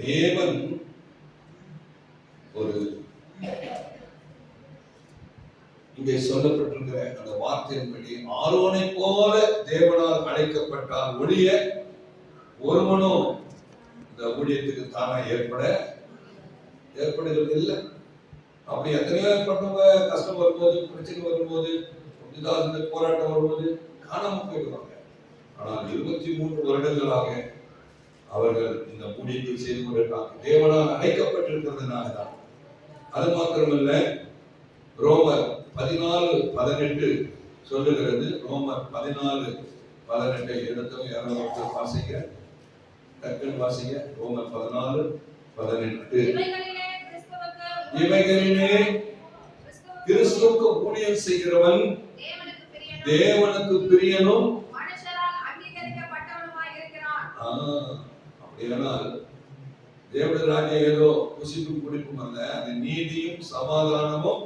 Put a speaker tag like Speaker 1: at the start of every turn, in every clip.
Speaker 1: தேவன் ஒரு இங்கே சொல்லப்பட்டிருக்கிற அந்த வார்த்தையின்படி ஆரோனை போல தேவனால் அழைக்கப்பட்டால் ஒழிய ஒருவனும் இந்த ஊழியத்துக்கு தானா ஏற்பட ஏற்படுகிறது இல்லை. அப்படி எத்தனையோ ஏற்பட்டவங்க கஷ்டம் வரும்போது பிரச்சனை வரும்போது இந்த போராட்டம் வரும்போது காணாம போயிடுவாங்க. ஆனால் இருபத்தி மூன்று வருடங்களாக அவர்கள் இந்த ஊழியத்தை செய்து கொண்டிருக்காங்க. தேவனால் அழைக்கப்பட்டிருக்கிறதுனால தான் அது மாத்திரமல்ல ரோமர் பதினாலு பதினெட்டு சொல்லுகிறது. ரோமர் பதினாலு பதினெட்டை எடுத்தவங்க யாராவது வாசிக்க டக்குன்னு வாசிங்க ரோமர் பதினாலு பதினெட்டு.
Speaker 2: இவைகளிலே கிறிஸ்துவுக்கு
Speaker 1: ஊழியம் செய்கிறவன்
Speaker 2: தேவனுக்கு பிரியனும்
Speaker 1: தேவனுக்கு பிரியனும்
Speaker 2: மனுஷரால் அங்கீகரிக்கப்பட்டவனுமாய் இருக்கிறான்.
Speaker 1: இதனால் அப்படியானால் தேவனுடைய ராஜ்யம் ஏதோ புசிப்பும் குடிப்பும் அல்ல அது நீதியும் சமாதானமும்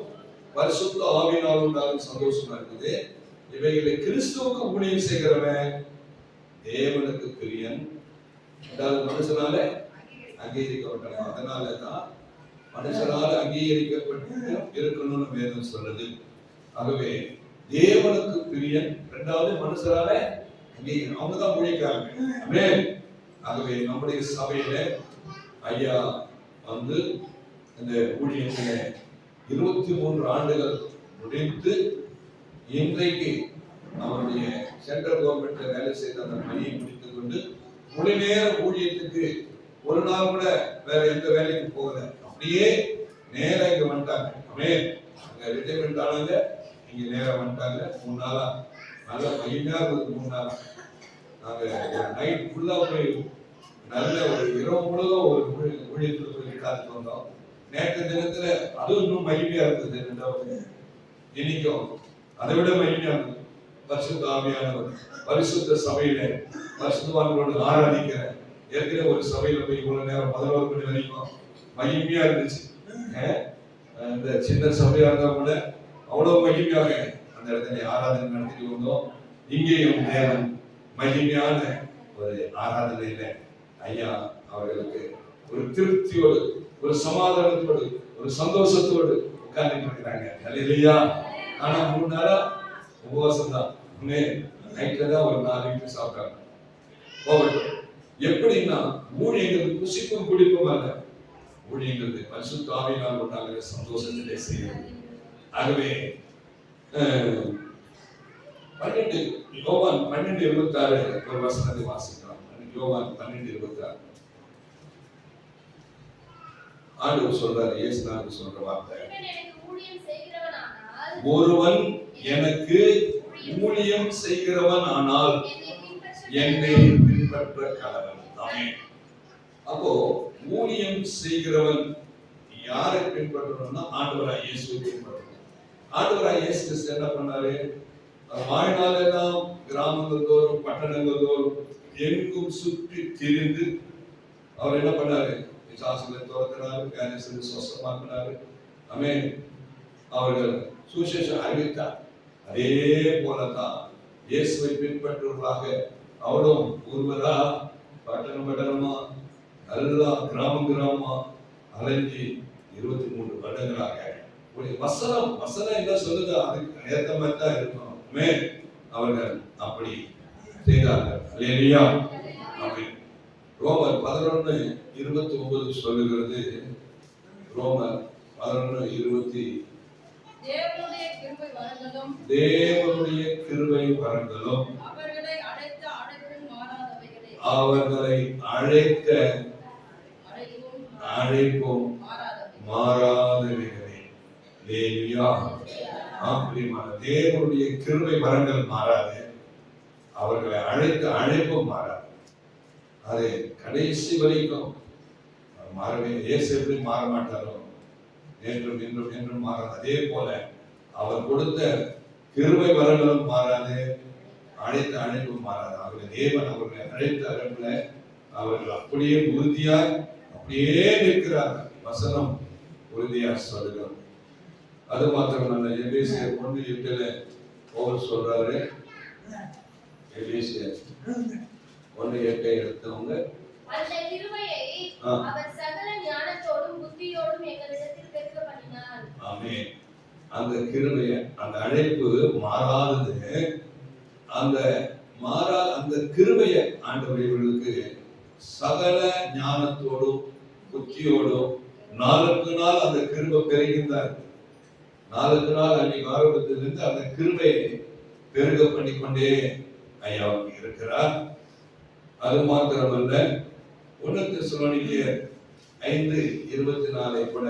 Speaker 1: பரிசுத்த ஆவினால் உண்டாகும் சந்தோஷமா இருக்குது. இவைகளை கிறிஸ்துவுக்கு ஊழியம் செய்கிறவன் தேவனுக்கு பிரியன். ரெண்டாவது மனுஷனால அங்கீகரிக்கப்பட்டன அதனால தான் மனுஷனால அங்கீகரிக்கப்பட்டு இருக்கணும்னு வேதம் சொல்லுது. ஆகவே தேவனுக்கு பிரியன். இரண்டாவது மனுஷரால அங்கீகரி அவங்க தான் ஊழியக்காரங்க ஆகவே நம்முடைய சபையில ஐயா வந்து இந்த ஊழியத்தில இருபத்தி மூன்று ஆண்டுகள் முடித்து இன்றைக்கு அவருடைய சென்ட்ரல் கவர்மெண்ட்ல வேலை செய்த அந்த பணியை முடித்துக் கொண்டு முழு நேர ஊழியத்துக்கு ஒரு நாள் கூட வேற எந்த வேலைக்கு போகல. அப்படியே நேரா இங்க வந்துட்டாங்க. ஆமென். அங்க ரிட்டைர்மெண்ட் ஆனவங்க இங்க நேரா வந்துட்டாங்க. மூணு நாளா. நல்ல மகிமையா இருந்தது மூணு நாளா. நாங்கள் நைட் ஃபுல்லாக போய் நல்ல ஒரு இரவு முழுதும் ஒரு ஊழி- போய் காத்துட்டு வந்தோம். நேற்று தினத்துல அதுவும் இன்னும் மகிமையா இருந்தது ரெண்டாவது இன்னைக்கும் அதை விட மகிமையா இருந்தது. பரிசுத்த ஆவியானவர் பரிசுத்த சபையில பரிசுத்தவான்களோடு ஆராதிக்கிற ஏற்கனவே ஒரு சபையில போய் இவ்வளவு நேரம் பதினோரு மணி வரைக்கும் மகிமையா இருந்துச்சு. அஹ் இந்த சின்ன சபையா இருந்தா கூட அவ்வளவு மகிமையாக அந்த இடத்துல ஆராதனை நடத்திட்டு வந்தோம். இங்கேயும் தேவன் மகிமையான ஒரு ஆராதனையில ஐயா அவர்களுக்கு ஒரு திருப்தியோடு ஒரு சமாதானத்தோடு ஒரு சந்தோஷத்தோடு உட்கார்ந்து இருக்கிறாங்க இல்லையா ஆனா மூணு நாளா உபவாசம் தான் நைட்ல தான் ஒரு நாலு வீட்டு சாப்பிட்டாங்க. போகட்டும். எப்படின்னா ஊழியங்கள் புசிப்பும் குடிப்பும் அல்ல. ஊழியங்கிறது பரிசுத்த ஆவியினால் உண்டாகிற சந்தோஷத்திலே செய்கிறது. ஆகவே பன்னெண்டு யோவான் பன்னெண்டு இருபத்தாறு ஒரு வசனத்தை வாசிக்கலாம். யோவான் பன்னெண்டு இருபத்தாறு. ஆண்டவர் சொல்றாரு இயேசுநாதர் சொல்ற வார்த்தை.
Speaker 2: ஒருவன் எனக்கு ஊழியம்
Speaker 1: செய்கிறவன் ஆனால்
Speaker 2: என்னை பின்பற்ற
Speaker 1: கடவன் ஆமென். அப்போ ஊழியம் செய்கிறவன் யாரை பின்பற்றணும்னா ஆண்டவராய் இயேசுவை பின்பற்றணும். ஆண்டவராய் இயேசு என்ன பண்ணாரு? வாழ்நாளெல்லாம் கிராமங்கள் தோறும் பட்டணங்கள் தோறும் எங்கும் சுற்றி திரிந்து அவர் என்ன பண்ணாரு? விசாசங்களை துரத்தினாரு கேன்சர் சுவசமாக்கினாரு அமே அவர்கள் சுசேஷம் அறிவித்தார். அதே போலதான் இயேசுவை பின்பற்றுவதாக அவரும் ஒருவரா பட்டணம் பட்டணமா? நல்லா கிராமம் கிராமமா? அலைஞ்சி இருபத்தி மூன்று வருடங்களாக. வசனம் வசனம் என்ன சொல்லுதோ? அதுக்கு ஏற்ற மாதிரி தான் இருக்கும். ஆமென். அவர்கள் அப்படி செய்தார்கள். ஆமென். ரோமர் பதினொன்னு இருபத்தி ஒன்பது சொல்லுகிறது. ரோமர் பதினொன்னு இருபத்தி
Speaker 2: தேவனுடைய கிருபை வரங்களும் அவர்களை அழைத்த அழைப்பும் மாறாதவைகளே.
Speaker 1: அவர்களை அழைத்த
Speaker 2: அழைப்பும்
Speaker 1: தேவனுடைய கிருமை மரங்கள் மாறாது. அவர்களை அழைத்து அழைப்பும் மாறாது. அது கடைசி வரைக்கும் மாறவே இயேசு எப்படி மாற மாட்டாரோ நேற்றும் என்றும் என்றும் மாறாது. அதே போல அவர் கொடுத்த கிருமை வரங்களும் மாறாது அழைத்த அழைப்பும் மாறாது. அவர்கள் தேவன் அவர்களை அழைத்த அழைப்புல அவர்கள் அப்படியே உறுதியாய் அப்படியே நிற்கிறார்கள். வசனம் உறுதியாக சொல்லுகிறோம் அது மாத்திரமல்ல எபேசியர் ஒன்று எட்டுல பவுல் சொல்றாரு. எபேசியர் ஒன்று எட்டை எடுத்தவங்க.
Speaker 2: அந்த கிருபையை
Speaker 1: ஆ.
Speaker 3: அவர் சகல ஞானத்தோடும் புத்தியோடும் எங்களிடத்தில் பெருக பண்ணினார்
Speaker 1: ஆமே அந்த கிருபைய அந்த அழைப்பு மாறாதது. அந்த மாறாத அந்த கிருபைய ஆண்டவர் இவர்களுக்கு சகல ஞானத்தோடும் புத்தியோடும் நாளுக்கு நாள் அந்த கிருபை பெருகின்றார் நாளுக்கு நாள் அன்னைக்கு ஆரம்பத்திலிருந்து அந்த கிருபையை பெருக பண்ணிக்கொண்டே ஐயா இருக்கிறார். அது மாத்திரமல்ல உனக்கு சுலோனிக்கர் ஐந்து இருபத்தி நாலை கூட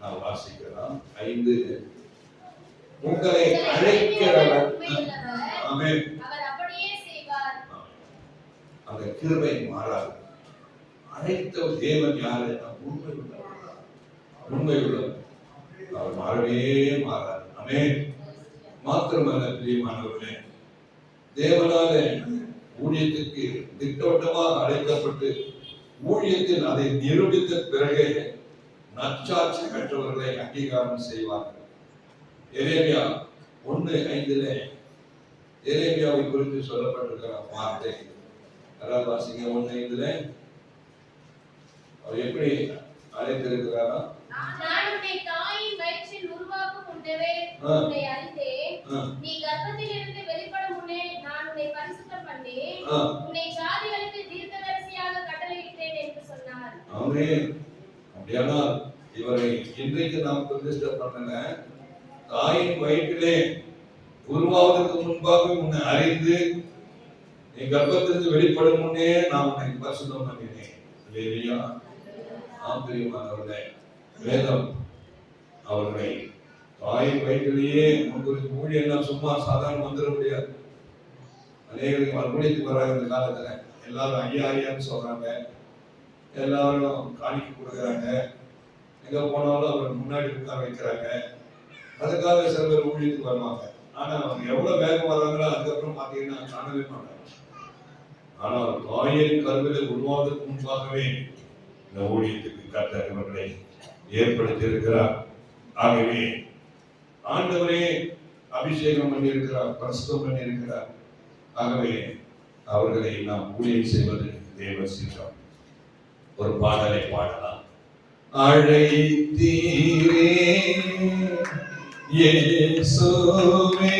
Speaker 1: நாம் வாசிக்கலாம். ஐந்து உங்களை அழைக்கிறவர். அந்த கிருபை மாறாது. அழைத்த தேவன் யாரு? உண்மை உள்ளவர் உண்மை உள்ளவர் அவர் மாறவே மாறாது அமே மாத்திரமல்ல பிரியமானவர்களே தேவனால ஊழியத்துக்கு திட்டவட்டமாக அழைக்கப்பட்டு ஊழியத்தில் அதை நிரூபித்த பிறகு நற்சாட்சி பெற்றவர்களை அங்கீகாரம் செய்வார்கள். எரேமியா ஒன்று ஐந்திலே எரேமியாவை குறித்து சொல்லப்பட்டிருக்கிற வார்த்தை. யாராவது வாசிங்க ஒன்று ஐந்துல. அவர் எப்படி அழைத்திருக்கிறாரா
Speaker 3: நான் உன்னை தாயின் வயிற்றில் உருவாக்கும் முன்னவே. உன்னை அறிந்தேன் நீ கர்ப்பத்திலிருந்து வெளிப்படும் முன்னே நான் உன்னை பரிசுத்தம் பண்ணேன். உன்னை ஜாதிகளுக்கு தீர்க்கதரிசியாக கட்டளையிட்டேன் என்று சொன்னார்.
Speaker 1: ஆமென். அப்படியானால் இவரை இன்றைக்கு நாம் பிரதிஷ்டை பண்ணல தாயின் வயிற்றிலே உருவாவதற்கு முன்பாக உன்னை அறிந்து நீ கர்ப்பத்திலிருந்து வெளிப்படும் முன்னே நான் உன்னை பரிசுத்தம் பண்ணினேன். இல்லையா ஆம்பரியமானவர்களே வேதம் அவர்களை தாயின் வயிற்றிலேயே உங்களுக்கு ஊழியெல்லாம் சும்மா சாதாரண வந்துட முடியாது அநேகருக்கு மறுபடியும் வராங்க இந்த காலத்துல. எல்லாரும் ஐயா ஐயான்னு சொல்றாங்க. எல்லாரும் காணிக்கு கொடுக்குறாங்க. எங்க போனாலும் அவர் முன்னாடி உட்கார வைக்கிறாங்க. அதுக்காக சில பேர் ஊழியத்துக்கு வருவாங்க. ஆனா அவங்க எவ்வளவு வேகம் வர்றாங்களோ அதுக்கப்புறம் பாத்தீங்கன்னா காணவே மாட்டாங்க. ஆனால் தாயின் கருவில உருவாவதற்கு முன்பாகவே இந்த ஊழியத்துக்கு கர்த்தர் இவர்களை ஏற்படுத்தி இருக்கிறார். ஆகவே ஆண்டவரே அபிஷேகம் பண்ணியிருக்கிறார் பிரஸ்தம் பண்ணியிருக்கிறார். ஆகவே அவர்களை நாம் ஊழியம் செய்வது தேவ சீரம் ஒரு பாடலை பாடலாம். அழைத்தீரே இயேசுவே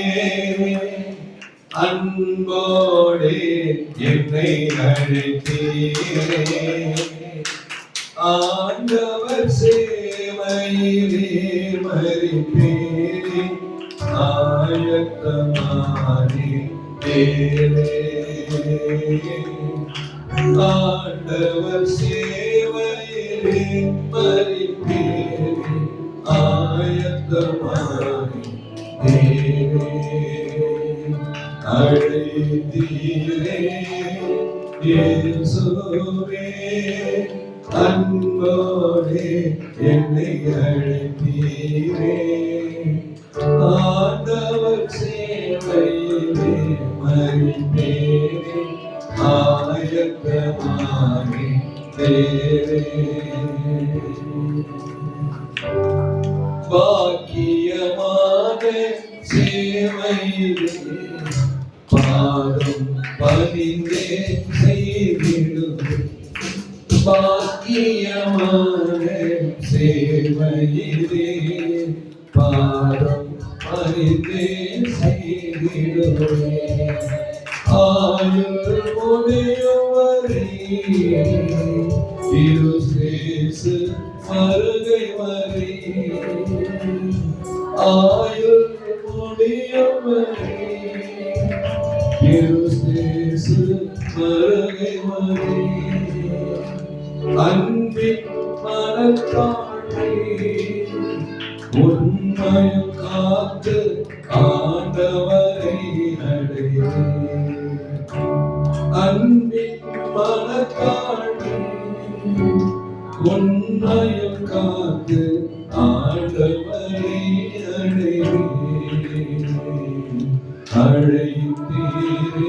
Speaker 1: அன்போடே என்னை அழைத்தீரே ஆண்டவர் சேவையிலே மறிப்பேனே. ஆயத்தமானே தேவே ஆண்டவர் சேவையிலே மறிப்பேனே ஆயத்தமானே தேவே அழைத்தீரே இயேசுவே യുഗമാമി ദേവേ ബാക്കിയമാതെ സേവയിലേ. പാടും പതിന്റെ ചെയ്തിടും ബാക്കിയമാതെ സേവയിലേ. പാടും പതിന്റെ ചെയ്തിടും Yeah. அன்பின் மனத்தாழ்மை உண்மையும் காத்து ஆண்டவரை. அடையே அழைத்தீரே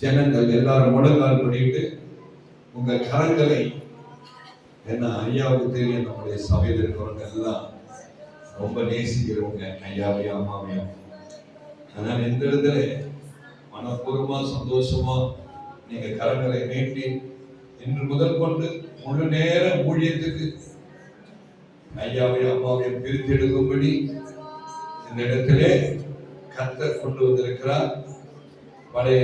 Speaker 1: ஜனங்கள் எல்லாரும் முழங்கால் பண்ணிட்டு உங்க கரங்களை ஏன்னா ஐயாவுக்கு தெரியும் நம்முடைய சபையில் இருக்கிறவங்க எல்லாம் ரொம்ப நேசிக்கிறவங்க ஐயாவையும் அம்மாவையும். அதனால இந்த இடத்துல மனப்பூர்வமா சந்தோஷமா நீங்க கரங்களை நீட்டி இன்று முதல் கொண்டு முழு நேர ஊழியத்துக்கு ஐயாவையும் அம்மாவையும் பிரித்து எடுக்கும்படி இந்த இடத்திலே கர்த்தர் கொண்டு வந்திருக்கிறார். பழைய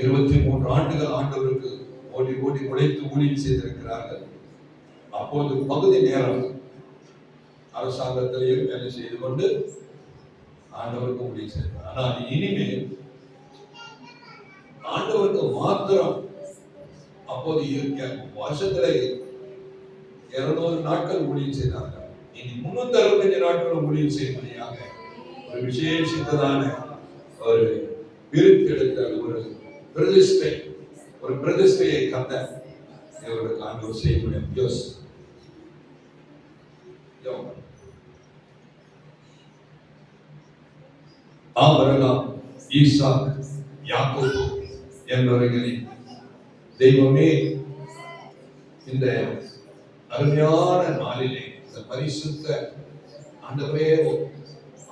Speaker 1: இருபத்தி மூன்று ஆண்டுகள் ஆண்டவருக்கு ஓடி ஓடி உழைத்து ஊழியம் செய்திருக்கிறார்கள். அப்போது பகுதி நேரம் அரசாங்கத்திலேயே வேலை செய்து கொண்டு ஆண்டவருக்கு ஊழியம் செய்தார். ஆனால் இனிமேல் ஆண்டவருக்கு மாத்திரம் அப்போது இருக்க வருஷத்துல இருநூறு நாட்கள் ஊழியம் செய்தார்கள். இனி முன்னூத்தி அறுபத்தஞ்சு நாட்கள் ஊழியம் செய்யும்படியாக ஒரு விசேஷித்ததான ஒரு பிரித்தெடுத்த ஒரு பிரதிஷ்டை. ஒரு பிரதிஷ்டையை கத்த இவர்களுக்கு ஆண்டவர் செய்ய முடியும். யோஸ் யோகம். ஆபிரகாம் ஈசாக் யாக்கோபு என்பவர்களின் தெய்வமே இந்த அருமையான நாளிலே இந்த பரிசுத்த ஆண்டவரே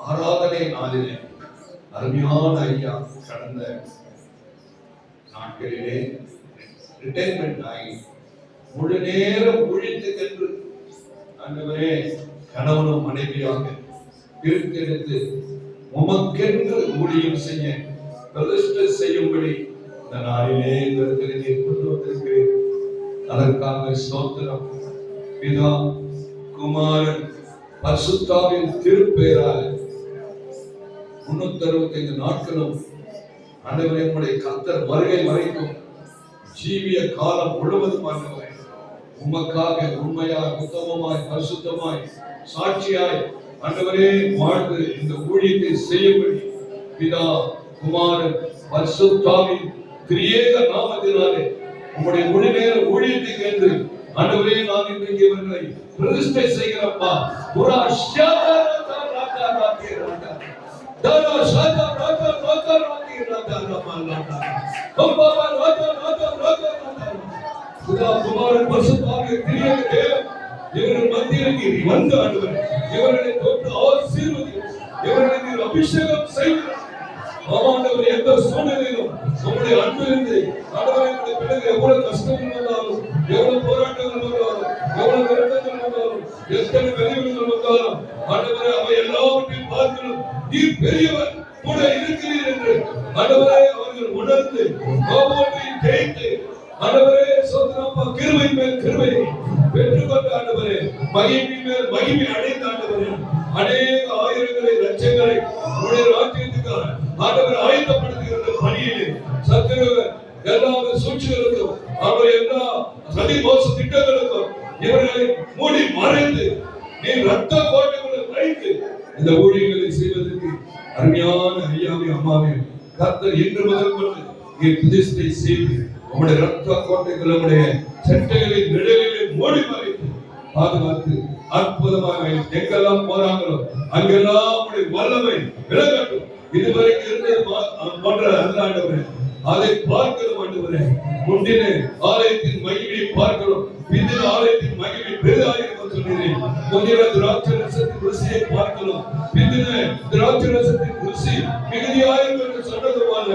Speaker 1: ஆராதனை நாளிலே அருமையான ஐயா கடந்த நாட்களிலே ரிட்டைர்மெண்ட் ஆகி முழு நேரம் ஒழித்து சென்று ஆண்டவரே கணவனும் மனைவியாக பிரித்தெடுத்து உமக்கென்று ஊழியம் செய்ய பிரதிஷ்டை செய்யும்படி இந்த நாளிலே இந்த நீர் கொண்டு வந்திருக்கிறேன். அதற்காக ஸ்தோத்திரம். பிதா குமாரன் பர்சுத்தாவின் திருப்பெயரால் முன்னூத்தி அறுபத்தி ஐந்து நாட்களும் அன்றைவரை உங்களுடைய கத்தர் வருகை வரைக்கும் ஜீவிய காலம் முழுவதும் ஆண்டவரே உமக்காக உண்மையாய் உத்தமமாய் பரிசுத்தமாய் சாட்சியாய் ஆண்டவரே வாழ்ந்து இந்த ஊழியத்தை செய்யும்படி பிதா குமாரன் பரிசுத்தாமி திரியேக நாமத்தினாலே உங்களுடைய முழு நேர ஊழியத்தை என்று ஆண்டவரே நான் இன்றைக்கு இவர்களை பிரதிஷ்டை செய்கிறப்பா. ஒரு ஷாதா ராதா ராதா ராதா ராதா ராதா ராதா ராதா ராதா ராமா ராதா பம்பா ராதா ராதா எந்த சூழ்நிலையிலும் உங்களுடைய அன்பு பிள்ளைகள் எவ்வளவு கஷ்டங்கள் வந்தாலும் எவ்வளவு போராட்டங்கள் வந்தாலும் எவ்வளவு விரட்டங்கள் வந்தாலும் எத்தனை வெளிவுகள் வந்தாலும் அவை எல்லாவற்றையும் பார்க்கணும். பெரியவர். கூட இருக்கிறீர் என்று ஆண்டவரே அவர்கள் உணர்ந்து கோபத்தை ஜெயித்து ஆண்டவரே சோதனப்பா கிருபை மேல் கிருபை பெற்றுக்கொண்ட ஆண்டவரே மகிமை மேல் மகிமை அடைந்த ஆண்டவரே அநேக ஆயிரங்களை லட்சங்களை உடைய ராஜ்யத்துக்காக ஆண்டவர் ஆயத்தப்படுத்துகிற பணியிலே சத்துரு எல்லா சூழ்ச்சிகளுக்கும் அவர் எல்லா சதி மோச திட்டங்களுக்கும் இவர்களை மூடி மறைந்து நீ ரத்த கோட்டைகளை வைத்து இந்த ஊழியர்களை செய்வதற்கு அருமையான கர்த்தர் இன்று முதல் கொண்டு நீ பிரதிஷ்டை செய்து உங்களுடைய ரத்த கோட்டைகள் உங்களுடைய சட்டைகளின் நிழலிலே மூடி மறைத்து பாதுகாத்து அற்புதமாக எங்கெல்லாம் போறாங்களோ அங்கெல்லாம் உங்களுடைய வல்லமை திராட்சை ரசத்தின் ருசி மிகுதியாயிருக்கும் என்று சொன்னது போல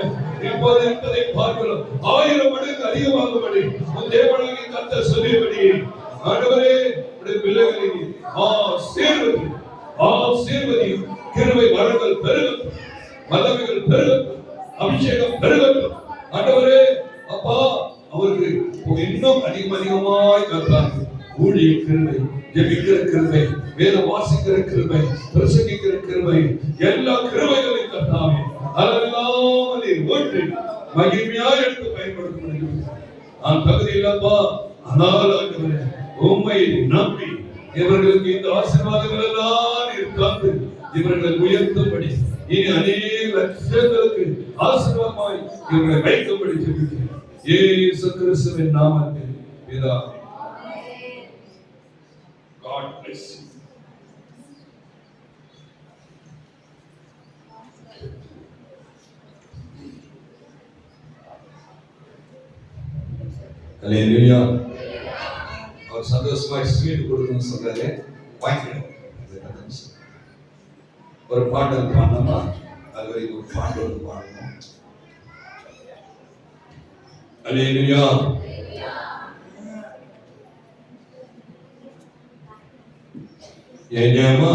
Speaker 1: இப்போது இருப்பதை பார்க்கிறோம். ஆயிரம் மடங்கு அதிகமாகும்படி தேவனாகி கத்த சொல்லியபடி ஆண்டவரே உடைய பிள்ளைகளை ஆசீர்வதி ஆசீர்வதி கிருபை வரங்கள் பெருகட்டும் வல்லமைகள் பெருகட்டும் அபிஷேகம் பெருகட்டும் ஆண்டவரே அப்பா அவருக்கு இன்னும் அதிகம் அதிகமாய் கற்றாங்க ஊழிய கிருபை ஜெபிக்கிற கிருபை வேத வாசிக்கிற கிருபை கிருபை எல்லா கிருபைகளையும் அதெல்லாம் நீர் ஊற்றி மகிமையாய் எடுத்து பயன்படுத்த நான் தகுதி இல்லப்பா ஆண்டவரே உண்மை நம்பி இவர்களுக்கு இந்த ஆசீர்வாதங்கள் எல்லாம் தந்து இவர்களை உயர்த்தும்படி இனி அநேக லட்சங்களுக்கு ஆசீர்வாதமாய் இவர்களை வைக்கும்படி ஜெபிக்கிறேன். இயேசு கிறிஸ்துவின் நாமத்தில் பிதா God bless you. Hallelujah. அவர் சந்தோஷமா ஸ்வீட் கொடுக்கணும்னு சொல்றாரு வாங்கிக்கணும் ஒரு பாடல் பாடணுமா அது வரைக்கும் ஒரு பாட்டு ஒன்று பாடணும் அலேலுயா எஜமா